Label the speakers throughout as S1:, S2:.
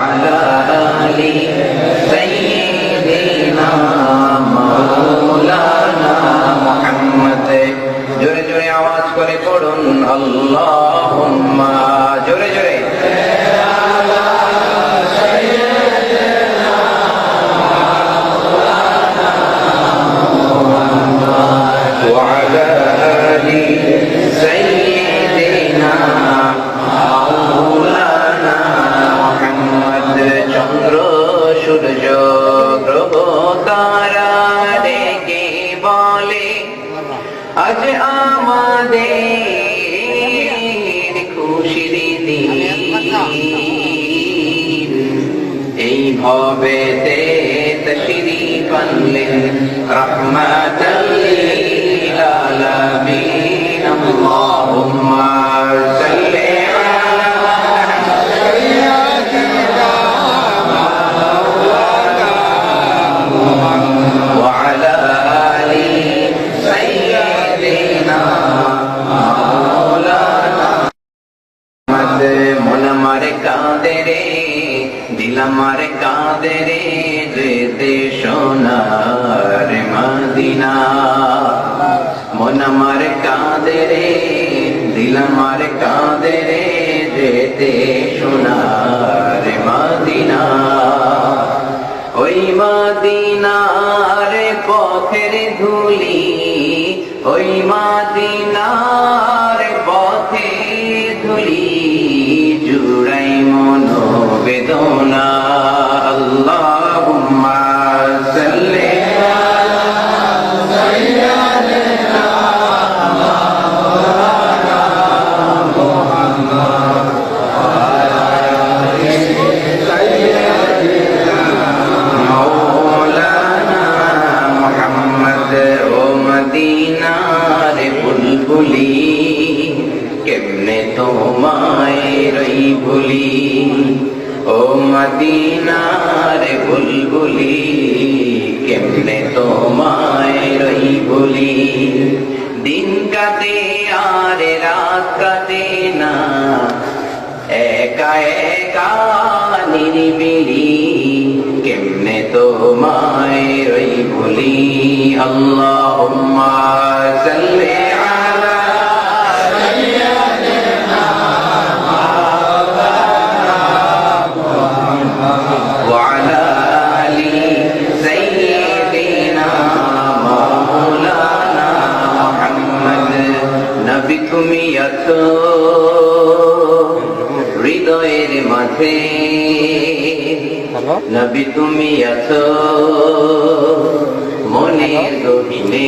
S1: على آل আজ আমাদের খুশির দিন। এই ভবেতে তশরি পানলেন রহমাতাল্লিল আমার কাঁদে রে যেতে সোনার মদিনা। মন আমার কাঁদে রে দিল আমার কাঁদে রে যেতে সোনার মদিনা। ওই মাদিনার পথের ধুলি, ওই মাদিনার পথে ধুলি, জুড়াই মন ও মদিনার বুলবুলি কেমনে তোমায় রই ভুলি ও মদিনার বুলবুলি, কেমনে তোমায় রই ভুলি দিন কাটে আর রাত কাটে না, একা একা নিরিবিলি, কেমনে তোমায় রই বলি? আল্লাহুম্মা সাল্লি وعلى آل سيدنا مولانا محمد নবী তুমি আছো হৃদয়ের মাঝে নবী তুমি আছো মনের গহিনে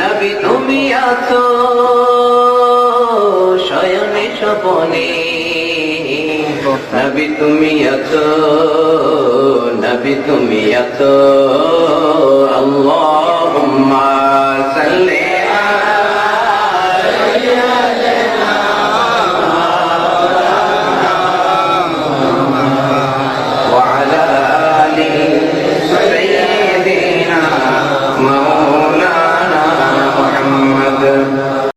S1: নবী তুমি আছো শয়নে স্বপনে নবী তুমি এত নবী তুমি আছো